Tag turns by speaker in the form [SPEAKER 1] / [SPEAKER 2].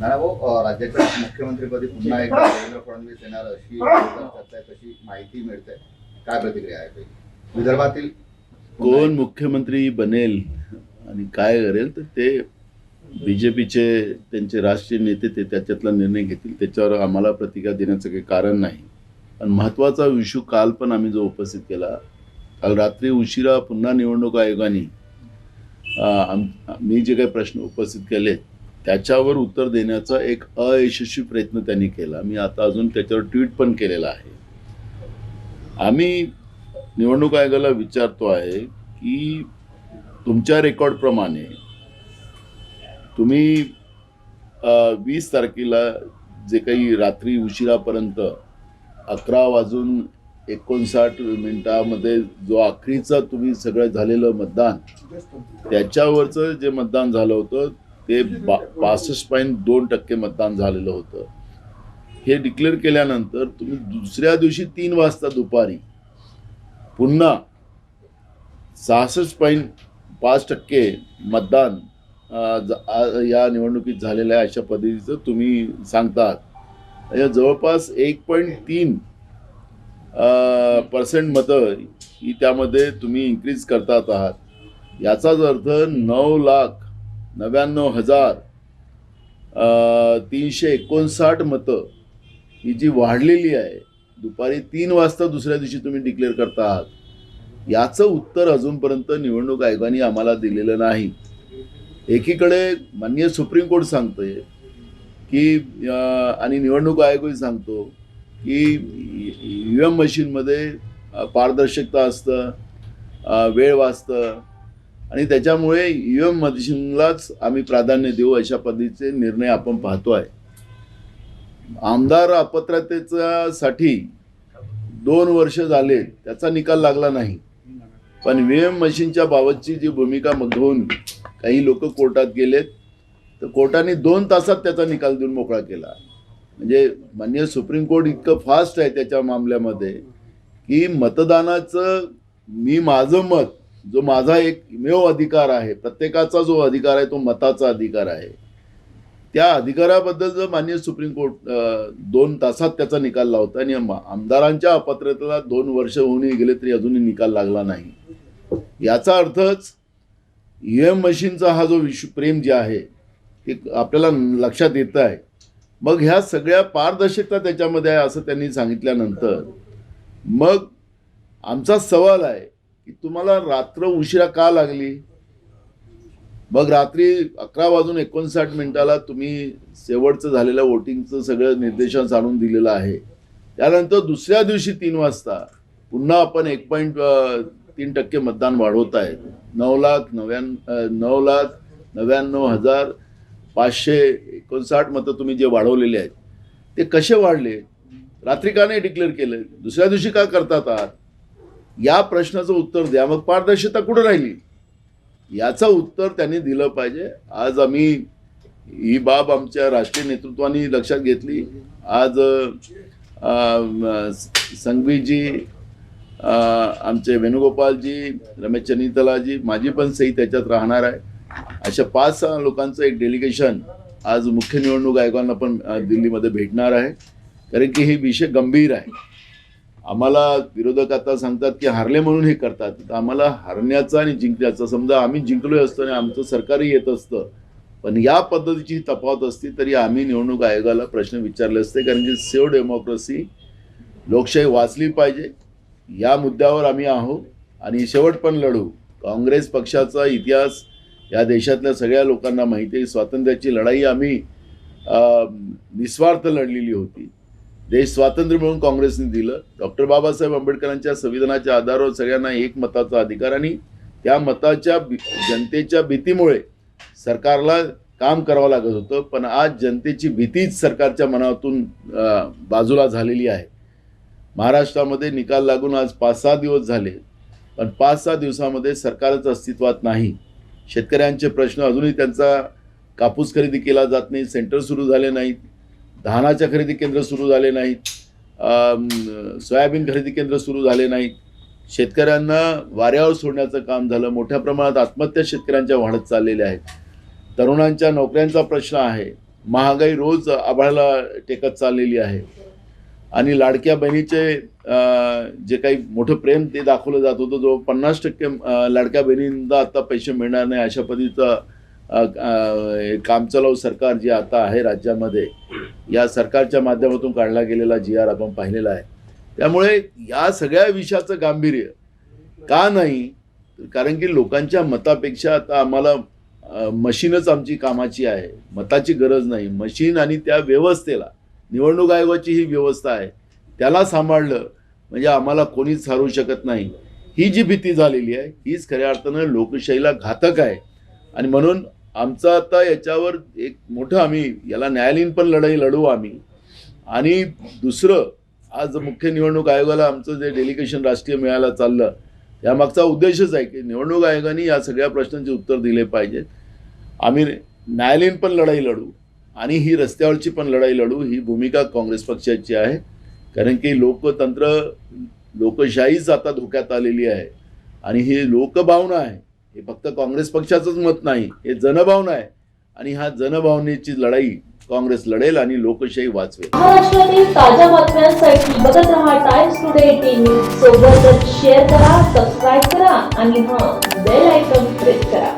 [SPEAKER 1] नानाभाऊ राज्याच्या मुख्यमंत्रीपदी पुन्हा एकदा देवेंद्र फडणवीस येणार अशी चर्चा तशी माहिती मिळते. काय प्रतिक्रिया आहे विदर्भातील
[SPEAKER 2] कोण मुख्यमंत्री बनेल आणि काय करेल तर ते बी जे पीचे त्यांचे राष्ट्रीय नेते ते त्याच्यातला निर्णय घेतील. त्याच्यावर आम्हाला प्रतिक्रिया देण्याचं काही कारण नाही. पण महत्त्वाचा इश्यू काल पण आम्ही जो उपस्थित केला काल रात्री उशिरा पुन्हा निवडणूक आयोगाने आम- मी जे काही प्रश्न उपस्थित केले त्याच्यावर उत्तर देण्याचा एक अयशस्वी प्रयत्न त्यांनी केला. मी आता अजून त्याच्यावर ट्विट पण केलेला आहे. आम्ही निवडणूक आयोगाला विचारतो आहे की तुमच्या रेकॉर्डप्रमाणे तुम्ही वीस तारखेला जे काही रात्री उशिरापर्यंत अकरा वाजून एकोणसाठ मिनिटामध्ये जो आखरीचा तुम्ही सगळं झालेलं मतदान त्याच्यावरचं जे मतदान झालं होतं ते बा पासष्ट पॉईंट दोन टक्के मतदान झालेलं होतं. हे डिक्लेअर केल्यानंतर तुम्ही दुसऱ्या दिवशी तीन वाजता दुपारी पुन्हा सहासष्ट पॉईंट पाच टक्के मतदान या निवडणुकीत झालेलं आहे अशा पद्धतीचं तुम्ही सांगतात. या जवळपास एक पॉईंट तीन पर्सेंट मतं ही त्यामध्ये तुम्ही इन्क्रीज करतात आहात. याचाच अर्थ नऊ लाख नव्याण्णव हजार तीनशे एकोणसाठ मतं ही जी वाढलेली आहे दुपारी तीन वाजता दुसऱ्या दिवशी तुम्ही डिक्लेअर करता आहात याचं उत्तर अजूनपर्यंत निवडणूक आयोगाने आम्हाला दिलेलं नाही एकीकडे माननीय सुप्रीम कोर्ट सांगतोय की आणि निवडणूक आयोगही सांगतो की यू एम मशीनमध्ये पारदर्शकता असतं वेळ वाचतं आणि त्याच्यामुळे यू एम मशीनलाच आम्ही प्राधान्य देऊ अशा पद्धतीचे निर्णय आपण पाहतो आहे आमदार अपात्रतेचा साठी दोन वर्ष झाले त्याचा निकाल लागला नाही. पण व्ही एम मशीनच्या बाबतची जी भूमिका मग घेऊन काही लोक कोर्टात गेलेत तर कोर्टाने दोन तासात त्याचा निकाल देऊन मोकळा केला. म्हणजे मान्य सुप्रीम कोर्ट इतकं फास्ट आहे त्याच्या मामल्यामध्ये की मतदानाचं मी माझं मत जो माझा एक मेव अधिकार आहे प्रत्येकाचा जो अधिकार आहे तो मताचा अधिकार आहे. त्या अधिकाराबद्दल जर मान्य सुप्रीम कोर्ट दोन तासात त्याचा निकाल लावतो आणि आमदारांच्या अपात्रतेला दोन वर्ष होऊनही गेले तरी अजूनही निकाल लागला नाही. याचा अर्थच ई एम मशीनचा हा जो विश्व प्रेम जे आहे ते आपल्याला लक्षात येत आहे. मग ह्या सगळ्या पारदर्शकता त्याच्यामध्ये आहे असं त्यांनी सांगितल्यानंतर मग आमचा सवाल आहे की तुम्हाला रात्र उशिरा का लागली? मग रात्री अकरा वाजून एकोणसाठ मिनिटाला तुम्ही शेवटचं झालेलं वोटिंगचं सगळं निर्देशांस आणून दिलेलं आहे. त्यानंतर दुसऱ्या दिवशी तीन वाजता पुन्हा आपण एक पॉईंट तीन टक्के मतदान वाढवत आहे. नऊ लाख नव्याण्णव नऊ लाख नव्याण्णव हजार पाचशे एकोणसाठ मतं तुम्ही जे वाढवलेले आहेत ते कसे वाढले? रात्री का नाही डिक्लेअर केलं? दुसऱ्या दिवशी का करतात आहात? या प्रश्नाचं उत्तर द्या. मग पारदर्शकता कुठं राहिली? याचं उत्तर त्यांनी दिलं पाहिजे. आज आम्ही ही बाब आमच्या राष्ट्रीय नेतृत्वाने लक्षात घेतली. आज संघवीजी आमचे वेणुगोपालजी रमेश चनितलाजी माझी पण सही त्याच्यात राहणार आहे. अशा पाच सहा लोकांचं एक डेलिगेशन आज मुख्य निवडणूक आयोगांना पण दिल्लीमध्ये भेटणार आहे. कारण की हे विषय गंभीर आहे. आम्हाला विरोधक आता सांगतात की हारले म्हणून हे करतात. तर आम्हाला हारण्याचा आणि जिंकण्याचं समजा आम्ही जिंकलोय असतो आणि आमचं सरकारही येत असतं पण या पद्धतीची तफावत असती तरी आम्ही निवडणूक आयोगाला प्रश्न विचारले असते. कारण की सेव डेमोक्रेसी लोकशाही वाचली पाहिजे. या मुद्द्यावर आम्ही आहोत आणि शेवट पण लढू. काँग्रेस पक्षाचा इतिहास या देशातल्या सगळ्या लोकांना माहिती आहे. स्वातंत्र्याची लढाई आम्ही निस्वार्थ लढलेली होती. देश स्वातंत्र्य म्हणून काँग्रेसने दिलं. डॉक्टर बाबासाहेब आंबेडकरांच्या संविधानाच्या आधारावर सगळ्यांना एक मताचा अधिकार आणि त्या मताच्या भी जनतेच्या भीतीमुळे सरकारला काम करावं लागत होतं. पण आज जनतेची भीतीच सरकारच्या मनातून बाजूला झालेली आहे. महाराष्ट्रामध्ये निकाल लागून आज पाच सहा दिवस झाले. पण पाच सहा दिवसामध्ये सरकारच अस्तित्वात नाही. शेतकऱ्यांचे प्रश्न अजूनही त्यांचा कापूस खरेदी केला जात नाही सेंटर सुरू झाले नाहीत. धानाच्या खरेदी केंद्र सुरू झाले नाहीत. सोयाबीन खरेदी केंद्र सुरू झाले नाहीत. शेतकऱ्यांना वाऱ्यावर सोडण्याचं काम झालं. मोठ्या प्रमाणात आत्महत्या शेतकऱ्यांच्या वाढत चाललेल्या आहेत. तरुणांच्या नोकऱ्यांचा प्रश्न आहे. महागाई रोज आभाळाला टेकत चाललेली आहे. आणि लाडक्या बहिणीचे जे काही मोठं प्रेम ते दाखवलं जात होतं जो पन्नास टक्के लाडक्या बहिणींना आता पैसे मिळणार नाही अशा पद्धतीचं कामचलाव कामचलाऊ सरकार जे आता आहे राज्यामध्ये या सरकारच्या माध्यमातून काढला गेलेला जी आर आपण पाहिलेला आहे. त्यामुळे या सगळ्या विषयाचं गांभीर्य का नाही? कारण की लोकांच्या मतापेक्षा आता आम्हाला मशीनच आमची कामाची आहे. मताची गरज नाही. मशीन आणि त्या व्यवस्थेला निवडणूक आयोगाची ही व्यवस्था आहे. त्याला सांभाळलं म्हणजे आम्हाला कोणीच सारू शकत नाही. ही जी भीती झालेली आहे हीच खऱ्या अर्थानं लोकशाहीला घातक आहे. आणि म्हणून आमचं आता याच्यावर एक मोठं आम्ही याला न्यायालयीन पण लढाई लढू आम्ही. आणि दुसरं आज मुख्य निवडणूक आयोगाला आमचं जे डेलिगेशन राष्ट्रीय मिळायला चाललं त्यामागचा उद्देशच आहे की निवडणूक आयोगाने या सगळ्या प्रश्नांचे उत्तर दिले पाहिजेत. आम्ही न्यायालयीन पण लढाई लढू आणि ही रस्त्यावरची पण लढाई लढू ही भूमिका काँग्रेस पक्षाची आहे. कारण की लोकतंत्र लोकशाहीच आता धोक्यात आलेली आहे. आणि ही लोकभावना आहे. हे फक्त काँग्रेस पक्षाचंच मत नाही हे जनभावना आहे. आणि हा जनभावनेची लढाई काँग्रेस लढेल आणि लोकशाही वाचवेल.
[SPEAKER 3] महाराष्ट्रातील ताज्या बातम्यांसाठी बघत रहा टाइम्स टुडे टीव्ही सोबतच शेअर करा सबस्क्राईब करा आणि हा बेल आयकॉन प्रेस करा.